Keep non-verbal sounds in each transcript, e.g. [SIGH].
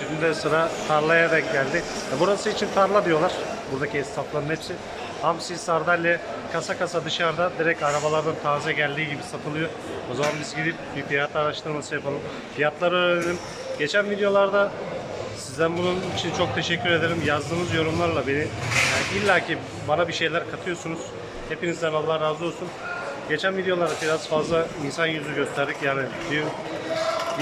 Şimdi de sıra tarlaya denk geldi. E, Burası için tarla diyorlar. Buradaki esnafların hepsi. Hamsi, sardalya kasa kasa dışarıda direkt arabalardan taze geldiği gibi satılıyor. O zaman biz gidip bir fiyat araştırması yapalım. Fiyatları öğrenelim. Geçen videolarda Sizden bunun için çok teşekkür ederim. Yazdığınız yorumlarla beni yani illaki bana bir şeyler katıyorsunuz. Hepinizden Allah razı olsun. Geçen videolarda biraz fazla insan yüzü gösterdik. Yani bir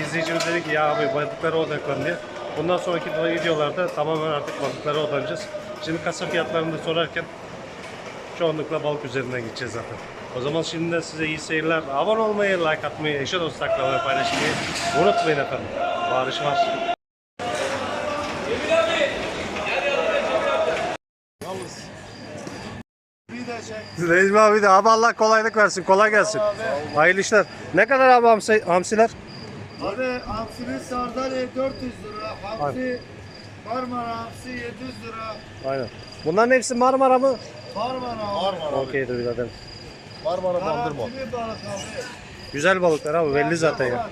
izleyicimiz dedi ki ya abi balıklara odaklan diye. Bundan sonraki videolarda tamamen artık balıklara odaklanacağız. Şimdi kasa fiyatlarını da sorarken çoğunlukla balık üzerinden gideceğiz zaten. O zaman şimdiden size iyi seyirler. Abone olmayı, like atmayı, eşe dostlarla ve paylaşmayı unutmayın efendim. Barış var. Necmi abi de abi Allah kolaylık versin. Kolay gelsin. Hayırlı işler. Ne kadar abi hamsi, hamsiler? Abi hamsinin sardalya 400 lira, hamsi Marmara hamsi 700 lira. Aynen. Bunların hepsi Marmara mı? Marmara Marmara. Okeydir birader. Marmara bandırma. Hamsinin balık abi. Güzel balıklar abi belli zaten ya.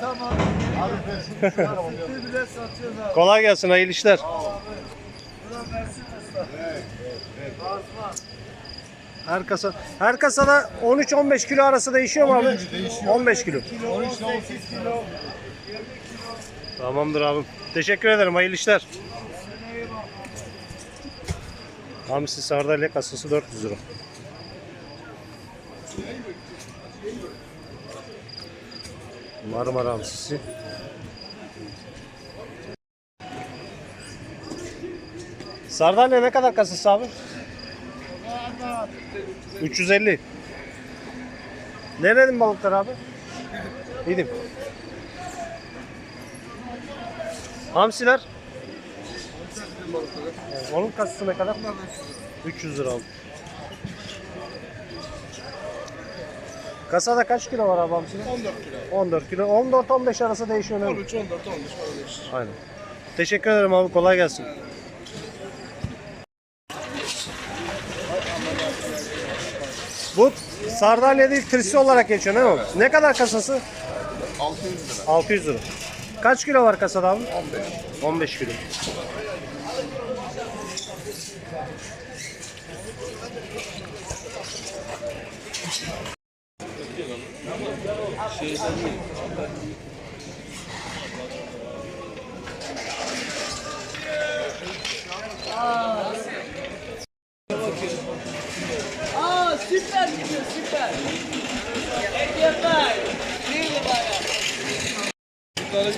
Tamam. Abi ben sütü bile satıyoruz abi. Kolay gelsin hayırlı işler. Buna versin usta. Evet. Basma. Her kasa her kasada 13-15 kilo arası değişiyor mu abi? değişiyor. 15 kilo. 13 18 kilo. Tamamdır abim. Teşekkür ederim. Hayırlı işler. Hamsi sardalya kasası 400 lira. Marmara hamsisi. Sardalya ne kadar kasası abi? 350. Nerenin balıklar abi? İdim. Hamsiler? Evet, Onun kasası ne kadar? 300 lira aldım. Kasada kaç kilo var abi hamsiler? 14 kilo. 14 kilo. 14-15 arası değişiyor. 13 14 15 Aynen. Teşekkür ederim abi. Kolay gelsin. Bu sardalya değil trisi olarak geçiyor değil mi? Ne kadar kasası? 600 lira. 600 lira. Kaç kilo var kasada abi? 15. 15 kilo. Aa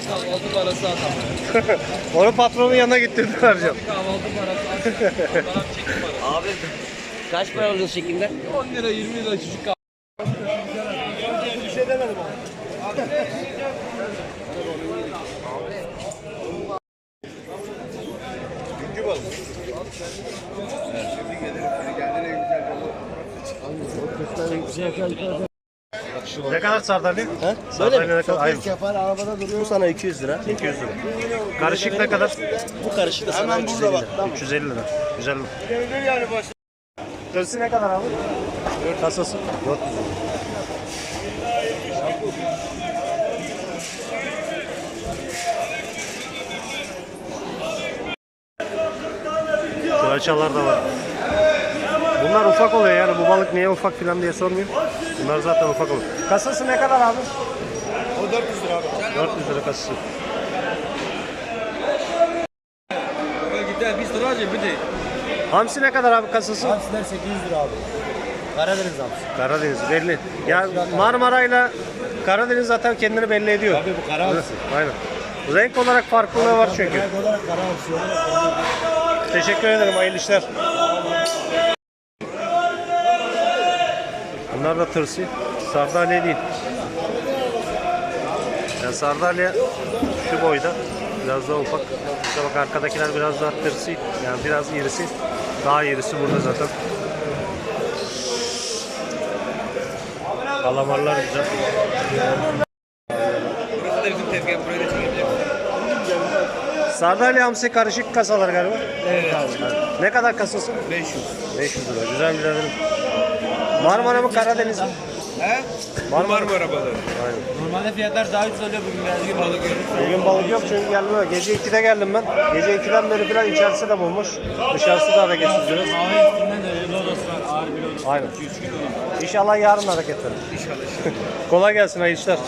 kahvaltı parası atalım. Onu patronun yanına gittirdiler hocam. Kahvaltı parası. Abi kaç para alıyorsun şeklinde? 10 lira 20 lira çocuk kahvaltı. Ne kadar sardalya? He? Sardalya ne kadar? Hayır. Yapar arabada duruyor. Bu sana 200 lira. 200 lira. Karışık ne kadar? Bu karışık da sana 350 lira. 350 lira. Güzel mi? Tırsı ne kadar abi? Kasası? 400 lira. Kıraçalar da var. Bunlar ufak oluyor yani bu balık niye ufak filan diye sormuyor. Bunlar zaten ufak oluyor. Kasası ne kadar abi? O 400 lira abi. 400 lira kasası. Gider biz duracağız bir de. Hamsi ne kadar abi kasası? Hamsiler 800 lira abi. Karadeniz hamsi. Karadeniz belli. Ya Marmara'yla Karadeniz zaten kendini belli ediyor. Abi bu kara hamsi. Aynen. Renk olarak farklılığı var çünkü. Renk olarak kara hamsi. Teşekkür ederim. Hayırlı işler. Bunlar da tırsı. Sardalya değil. Yani sardalya şu boyda. Biraz daha ufak. İşte bak arkadakiler biraz daha tırsı. Yani biraz irisi. Daha irisi burada zaten. Kalamarlar güzel. Burası da bizim tezgah buraya da çekeceğiz. Sardalya hamsi karışık kasalar galiba. Evet abi. Ne kadar kasası? 500. 500 lira. Güzel bir ürün. Marmara mı Karadeniz mi? He? Marmara. Marmara balığı. Aynen. Normalde fiyatlar daha ucuz oluyor bugün biraz gibi balık görüyoruz. Bugün balık yok çünkü geldim. Gece 2'de geldim ben. Gece 2'den beri falan içerisi de bulmuş. Dışarısı da hareketsiz biraz. Mavi üstünden de lodos var. Ağır bir lodos. Aynen. İnşallah yarın hareketlenir. İnşallah. [LAUGHS] Kolay gelsin hayırlı işler.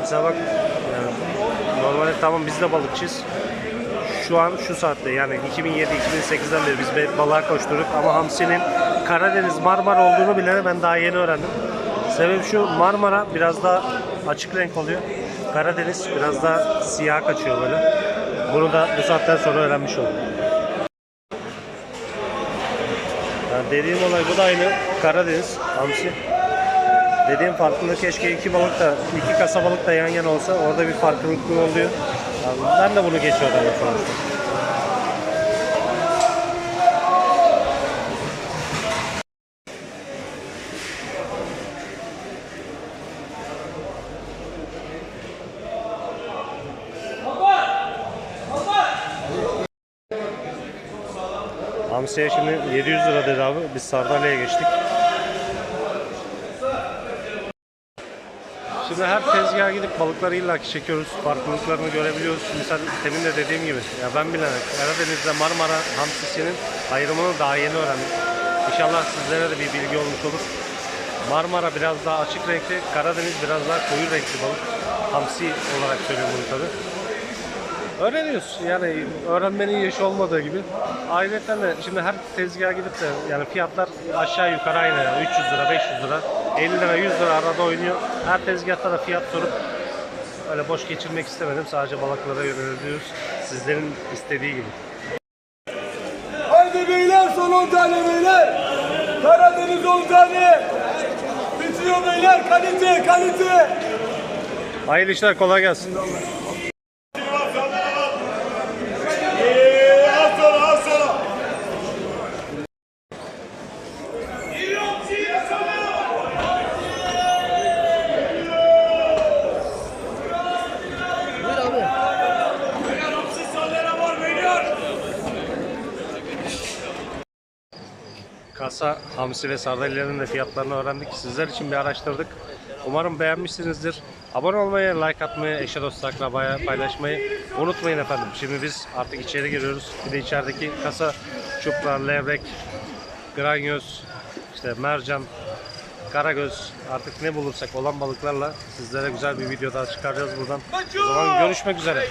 Mesela bak yani normalde tamam biz de balıkçıyız. Şu an şu saatte yani 2007-2008'den beri biz balığa koşturduk ama hamsinin Karadeniz Marmara olduğunu bile ben daha yeni öğrendim. Sebep şu Marmara biraz daha açık renk oluyor. Karadeniz biraz daha siyah kaçıyor böyle. Bunu da bu saatten sonra öğrenmiş oldum. Yani dediğim olay bu da aynı Karadeniz hamsi. Dediğim farklılığı keşke iki balık da, iki kasa balık da yan yana olsa orada bir farklılık oluyor. Yani ben de bunu geçiyorum sonuçta. Hamsiye şimdi 700 lira dedi abi. Biz Sardalya'ya geçtik. Şimdi her tezgaha gidip balıkları illaki çekiyoruz. Farklılıklarını görebiliyoruz. Misal demin de dediğim gibi. Ya ben bile Karadeniz'de Marmara hamsisinin ayrımını daha yeni öğrendim. İnşallah sizlere de bir bilgi olmuş olur. Marmara biraz daha açık renkli, Karadeniz biraz daha koyu renkli balık. Hamsi olarak söylüyorum bunu tabi. Öğreniyoruz. Yani öğrenmenin yaşı olmadığı gibi. Ayrıca de şimdi her tezgaha gidip de yani fiyatlar aşağı yukarı aynı. Yani 300 lira, 500 lira, 50 lira, 100 lira arada oynuyor. Her tezgahta da fiyat sorup öyle boş geçirmek istemedim. Sadece balıklara yöneliyoruz. Sizlerin istediği gibi. Haydi beyler son 10 tane beyler. Karadeniz 10 tane. Bitiyor beyler kalite kalite. Hayırlı işler, kolay gelsin. Kasa, hamsi ve sardalyaların da fiyatlarını öğrendik. Sizler için bir araştırdık. Umarım beğenmişsinizdir. Abone olmayı, like atmayı, eşe dosta akrabaya paylaşmayı unutmayın efendim. Şimdi biz artık içeri giriyoruz. Bir de içerideki kasa çupra, levrek, granyoz, işte mercan, karagöz artık ne bulursak olan balıklarla sizlere güzel bir video daha çıkaracağız buradan. O zaman görüşmek üzere.